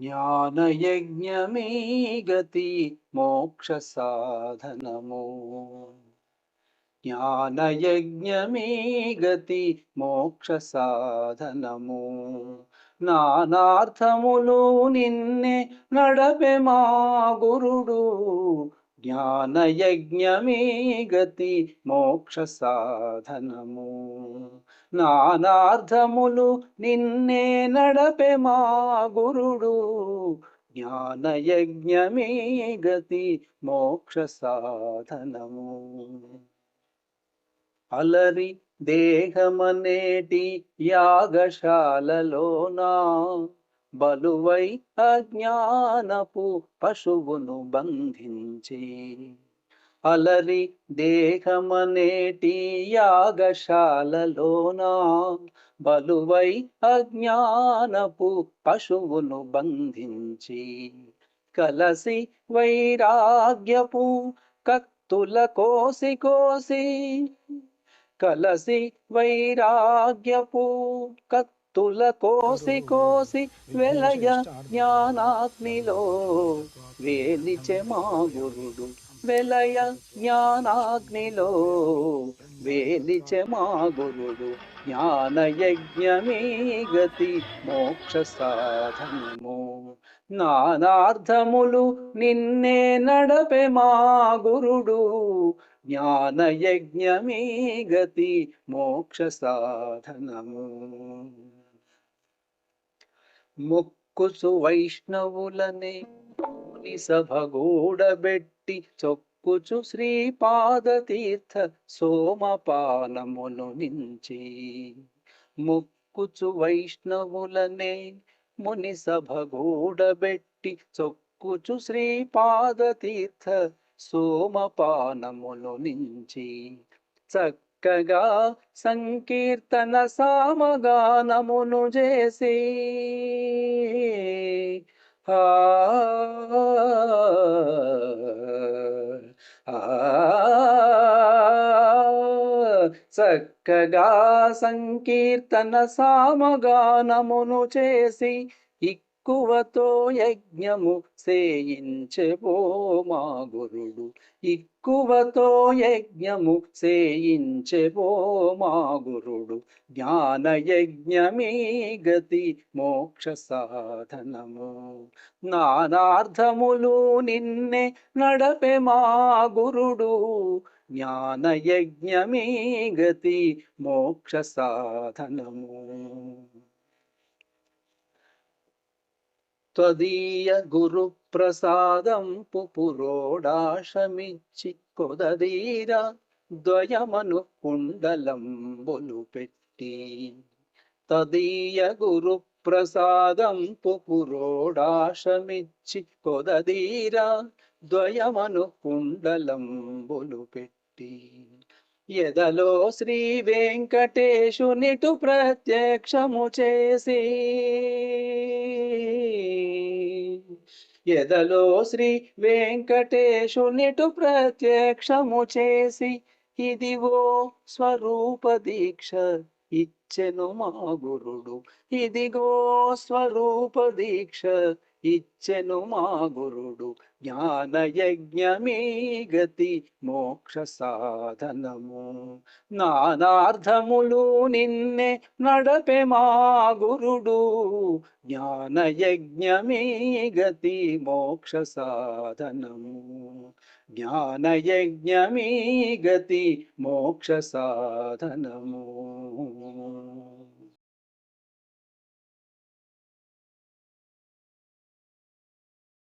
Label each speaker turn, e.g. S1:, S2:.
S1: జ్ఞానయజ్ఞమే గతి మోక్ష సాధనము జ్ఞానయజ్ఞమే గతి మోక్ష సాధనము నానార్థములు నిన్నే నడపె మా గురుడు. జ్ఞానయజ్ఞమే గతి మోక్ష సాధనము నానార్థములు నిన్నే నడపే మా గురుడు. జ్ఞానయజ్ఞమే గతి మోక్ష సాధనము అలరి దేహమనేటి యాగశాలలోనా? బలువై అజ్ఞానపు పశువును బంధించి అలరి దేహమనేటి యాగశాలలోనా బలువై అజ్ఞానపు పశువును బంధించి కలసి వైరాగ్యపు కత్తుల కోసి కోసి కలసి వైరాగ్యపు కత్తుల కోసి కోసి వెలయ జ్ఞానాగ్నిలో వేలిచె మా గురుడు వెలయ జ్ఞానాగ్నిలో వేలిచె మా గురుడు జ్ఞానయజ్ఞమే గతి మోక్ష సాధనము నానార్థములు నిన్నే నడపె మా గురుడు జ్ఞానయజ్ఞమే గతి మోక్ష సాధనము మొక్కుసు వైష్ణవులనే ముని సభ గూడబెట్టి చొక్కుచు శ్రీపాద తీర్థ సోమపానమును నుంచి. మొక్కుచు వైష్ణవులనే ముని సభ గూడబెట్టి చొక్కుచు శ్రీపాద తీర్థ సోమపానమును నుంచి. చక్క చక్కగా సంకీర్తన సామగానమును చేసి ఆ చక్కగా సంకీర్తన సామగానమును చేసి ఇక్కువతో యజ్ఞము సేయించెవో మా గురుడు. ఇక్కువతో యజ్ఞము సేయించెవో మా గురుడు. జ్ఞాన యజ్ఞమీ గతి మోక్ష సాధనము. నానార్థములు నిన్నే నడపే మా గురుడు. జ్ఞాన యజ్ఞమీ గతి మోక్ష సాధనము. త్వదీయ గురు ప్రసాదం పుపురోడాశమిచ్చి కొదదీర ద్వయమను కుండలంబులు పెట్టి. తదీయ గురు ప్రసాదం పుపురోడాశమిచ్చి కొదదీర ద్వయమను కుండలంబులు పెట్టి. ఎదలో శ్రీ వెంకటేశునిటు ప్రత్యక్షము చేసి. ఎదలో శ్రీ వెంకటేశునిటు ప్రత్యక్షము చేసి. ఇదివో స్వరూప దీక్ష. ఇచ్చెను మా గురుడు. ఇదిగో స్వరూప దీక్ష ఇచ్చెను మా గురుడు. జ్ఞానయజ్ఞమే గతి మోక్ష సాధనము. నానార్థములు నిన్నే నడపె మా గురుడు. జ్ఞానయజ్ఞమే గతి మోక్ష సాధనము. జ్ఞానయజ్ఞమీ గతి మోక్ష సాధనము.